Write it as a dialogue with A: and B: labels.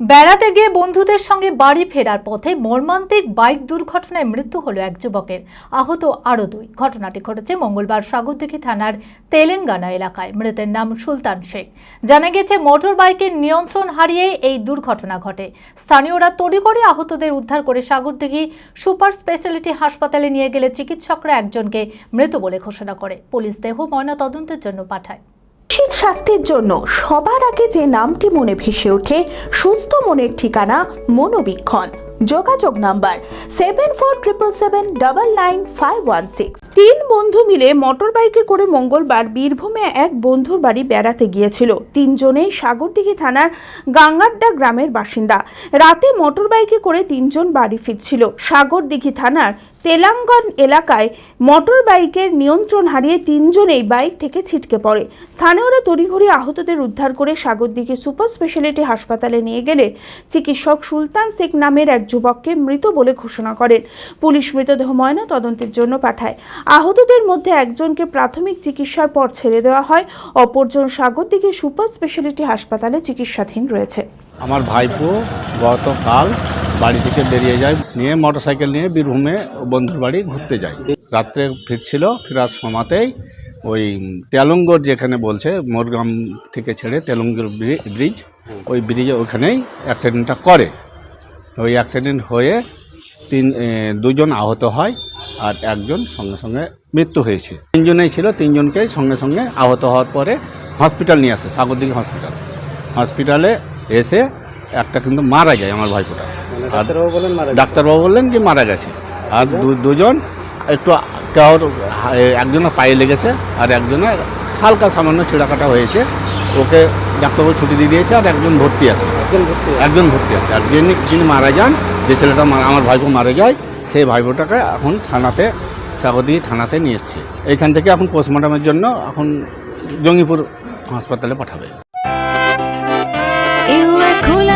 A: বেড়াতে গিয়ে বন্ধুদের সঙ্গে বাড়ি ফেরার পথে মর্মান্তিক বাইক দুর্ঘটনায় মৃত্যু হলো এক যুবকের। আহত আরও দুই। ঘটনাটি ঘটেছে মঙ্গলবার সাগরদিঘি থানার তেলেঙ্গানা এলাকায়। মৃতের নাম সুলতান শেখ। জানা গেছে মোটর বাইকের নিয়ন্ত্রণ হারিয়ে এই দুর্ঘটনা ঘটে। স্থানীয়রা তড়িঘড়ি আহতদের উদ্ধার করে সাগরদিঘি সুপার স্পেশালিটি হাসপাতালে নিয়ে গেলে চিকিৎসকরা একজনকে মৃত বলে ঘোষণা করে। পুলিশ দেহ ময়না তদন্তের জন্য পাঠায়।
B: মানসিক স্বাস্থ্যের জন্য সবার আগে যে নামটি মনে ভেসে ওঠে, সুস্থ মনের ঠিকানা মনোবীক্ষণ। যোগাযোগ number seven four triple seven double nine five one six তিন বন্ধু মিলে মোটর বাইকে করে মঙ্গলবার বীরভূমে এক বন্ধুর বাড়ি বেড়াতে গিয়েছিল। তিনজনেই সাগরদিঘি থানার গাঙ্গাড্ডা গ্রামের বাসিন্দা। রাতে মোটর বাইকে করে তিনজন বাড়ি ফিরছিল। সাগরদিঘি থানার তেলাঙ্গন এলাকায় মোটর বাইকের নিয়ন্ত্রণ হারিয়ে তিনজনেই বাইক থেকে ছিটকে পড়ে। স্থানীয়রা তড়িঘড়ি আহতদের উদ্ধার করে সাগরদিঘি সুপার স্পেশালিটি হাসপাতালে নিয়ে গেলে চিকিৎসক সুলতান শেখ নামের এক যুবককে মৃত বলে ঘোষণা করেন। পুলিশ মৃতদেহ ময়না তদন্তের জন্য পাঠায়। আহতদের মধ্যে একজনকে প্রাথমিক চিকিৎসার পর ছেড়ে দেওয়া হয়। অপরজন সাগরদিঘি সুপার স্পেশালিটি হাসপাতালে চিকিৎসাধীন রয়েছে।
C: আমার ভাইপো গতকাল বাড়ি থেকে বেরিয়ে যায় নিয়ে মোটরসাইকেল নিয়ে বীরভূমে বন্ধুর বাড়ি ঘুরতে যায় রাত্রে ফিরছিল, ফেরার সময়তেই ওই তেলঙ্গর যেখানে বলছে, মোরগ্রাম থেকে ছেড়ে তেলঙ্গর ব্রিজ, ওই ব্রিজে ওখানেই অ্যাক্সিডেন্টটা করে। ওই অ্যাক্সিডেন্ট হয়ে তিন দুজন আহত হয় আর একজন সঙ্গে সঙ্গে মৃত্যু হয়েছে। তিনজনেই ছিল, তিনজনকেই সঙ্গে সঙ্গে আহত হওয়ার পরে হসপিটাল নিয়ে আসে সাগরদিঘি হসপিটাল হসপিটালে এসে একটা কিন্তু মারা যায় আমার ভাইপোটা ডাক্তারবাবু বললেন যে মারা গেছে। আর দু- দুজন একটু কাউর একজনের পায়ে লেগেছে আর একজনের হালকা সামান্য ছিঁড়াকাটা হয়েছে। ওকে ডাক্তারবাবু ছুটি দিয়ে দিয়েছে আর একজন ভর্তি আছে। একজন ভর্তি আছে। আর যিনি যিনি মারা যান যে ছেলেটা মারা- আমার ভাইপো মারা যায় সেই ভাইপোটাকে এখন থানাতে সাগরদিঘি থানাতে নিয়ে এসছে। এইখান থেকে এখন পোস্টমর্টমের জন্য এখন জঙ্গিপুর হাসপাতালে পাঠাবে।
D: খোলা